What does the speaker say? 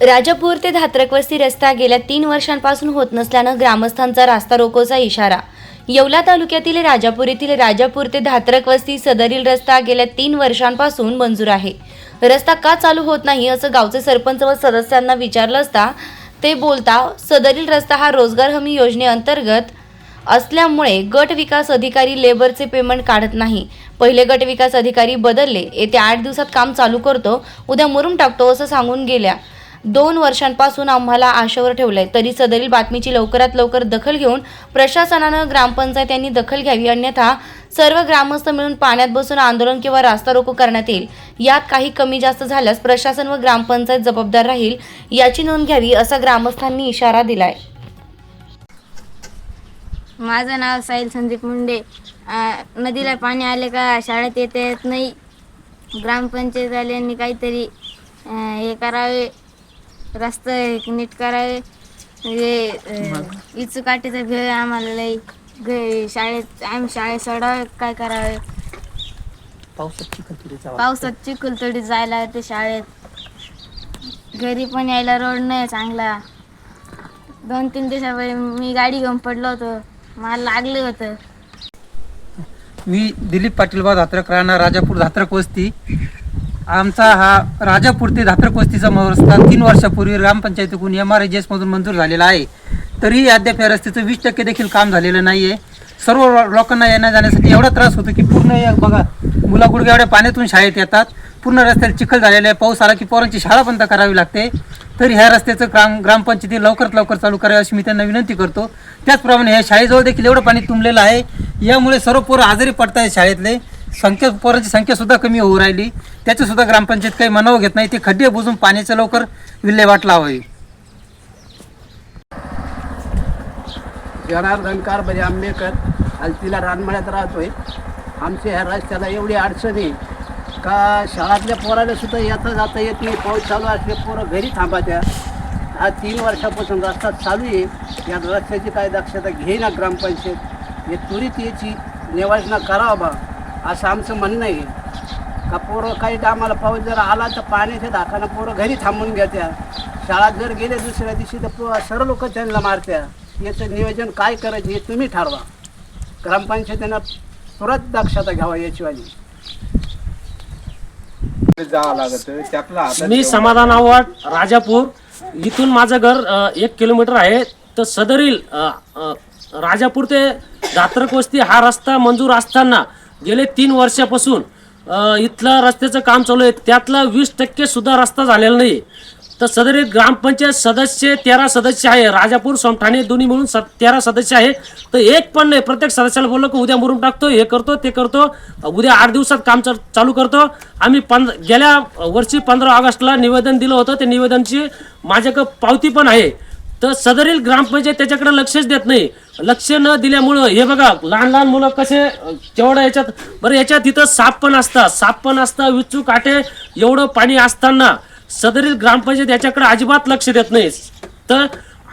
राजापूर ते धात्रकवस्ती रस्ता गेल्या तीन वर्षांपासून होत नसल्यानं ग्रामस्थांचा रास्ता रोकोचा इशारा. येवला तालुक्यातील राजापूर येथील राजापूर ते धात्रकवस्ती सदरील रस्ता गेल्या तीन वर्षांपासून मंजूर आहे. रस्ता का चालू होत नाही असं गावचे सरपंच व सदस्यांना विचारलं असता ते बोलता सदरील रस्ता हा रोजगार हमी योजनेअंतर्गत असल्यामुळे गट विकास अधिकारी लेबरचे पेमेंट काढत नाही. पहिले गट विकास अधिकारी बदलले येत्या आठ दिवसात काम चालू करतो उद्या मुरुम टाकतो असं सांगून गेल्या. दोन वर्षांपासून आम्हाला आशेवर ठेवलंय. तरी सदरील बातमीची लवकरात लवकर दखल घेऊन प्रशासनानं ग्रामपंचायत यांनी दखल घ्यावी अन्यथा सर्व ग्रामस्थ मिळून पाण्यात बसून आंदोलन किंवा रास्ता रोको करण्यात येईल. यात काही कमी जास्त झाल्यास प्रशासन व ग्रामपंचायत जबाबदार राहील याची नोंद घ्यावी असा ग्रामस्थांनी इशारा दिलाय. माझं नाव साहिल संदीप मुंडे. नदीला पाणी आले का शाळेत येता येत नाही. ग्रामपंचायतवाल्यांनी काहीतरी हे करावे. रस्ते नीट करावे. हे इचू काठीचा भेळ आम्हाला लई. घ शाळेत आम्ही शाळेत सोडावे काय करावे? पावसात चिखल तडी जायला ते शाळेत. घरी पण यायला रोड नाही चांगला. दोन तीन दिवसापूर्वी मी गाडी घेऊन पडलो होतो. मला लागलं होतं. मी दिलीप पाटील बा धात्रक राहणार राजापूर धात्रक वस्ती. आमचा हा राजापूर ते धात्रक रस्ता तीन वर्षापूर्वी ग्रामपंचायतीकडून एम आर एस मधून मंजूर झालेला आहे. तरीही अद्याप या रस्त्याचं वीस टक्के देखील काम झालेलं नाही आहे सर्व लोकांना येण्या जाण्यासाठी एवढा त्रास होतो की पूर्ण या बघा मुला गुडघ्या एवढ्या पाण्यातून शाळेत येतात. पूर्ण रस्त्याला चिखल झालेला आहे. पाऊस आला की पोरांची शाळा बंद करावी लागते. तरी ह्या रस्त्याचं ग्राम ग्रामपंचायती लवकरात लवकर चालू करावी अशी मी त्यांना विनंती करतो. त्याचप्रमाणे ह्या शाळेजवळ देखील एवढं पाणी तुंबलेलं आहे. यामुळे सर्व पोरं आजारी पडत आहेत शाळेतले. संख्या पोरांची संख्या सुद्धा कमी होऊ राहिली. त्याचं सुद्धा ग्रामपंचायत काही मनावं घेत नाही. ते खड्डे बुजून पाण्याचं लवकर विल्हेवाट लावावी. जनार्दन कारभारी आंबेकर हलतीला रानमळ्यात राहतोय. आमच्या ह्या रस्त्याला एवढी अडचण आहे. का शाळातल्या पोराला सुद्धा येता जाता येत नाही. पाऊस चालू असले पोरं घरी थांबात्या हा तीन वर्षापासून रस्ता चालू आहे. या रस्त्याची काय दक्षता घेईना ग्रामपंचायत. हे त्वरित याची निवारणा करावा बा. असं आमचं म्हणणं आहे. का पोरं काही टायमाला पाऊस जर आला तर पाण्याच्या धाकानं पोरं घरी थांबून घेत्या. शाळात जर गेले दुसऱ्या दिवशी तर पो सर्व लोक त्यांना मारत्या. याचं नियोजन काय करायचं हे तुम्ही ठरवा. ग्रामपंचायतीनं तुरंत दक्षता घ्यावा याची वाली जावं लागत. त्यातला मी समाधान आव्हाड राजापूर इथून माझं घर अ, एक किलोमीटर आहे. तर सदरील अ, अ, राजापूर ते दात्रक वस्ती हा रस्ता मंजूर असताना गेले तीन वर्षापासून इथलं रस्त्याचं काम चालू आहे. त्यातला वीस टक्के सुद्धा रस्ता झालेला नाही. तर सदरील ग्रामपंचायत सदस्य तेरा सदस्य आहे. राजापूर सोमठाणे दोन्ही मिळून स तेरा सदस्य आहे. तर एक पण नाही. प्रत्येक सदस्याला बोललो की उद्या मुरून टाकतो हे करतो ते करतो. उद्या आठ दिवसात काम चालू करतो. आम्ही पंध गेल्या वर्षी पंधरा ऑगस्टला निवेदन दिलं होतं. ते निवेदनची माझ्याकडं पावती पण आहे. तर सदरील ग्रामपंचायत त्याच्याकडे लक्षच देत नाही. लक्ष न दिल्यामुळं हे बघा लहान लहान मुलं कसे केवढं याच्यात बरं याच्यात तिथं साप पण असतात. साप पण असतात विचू काटे एवढं पाणी असताना सदरील ग्रामपंचायत याच्याकडे अजिबात लक्ष देत नाही. तर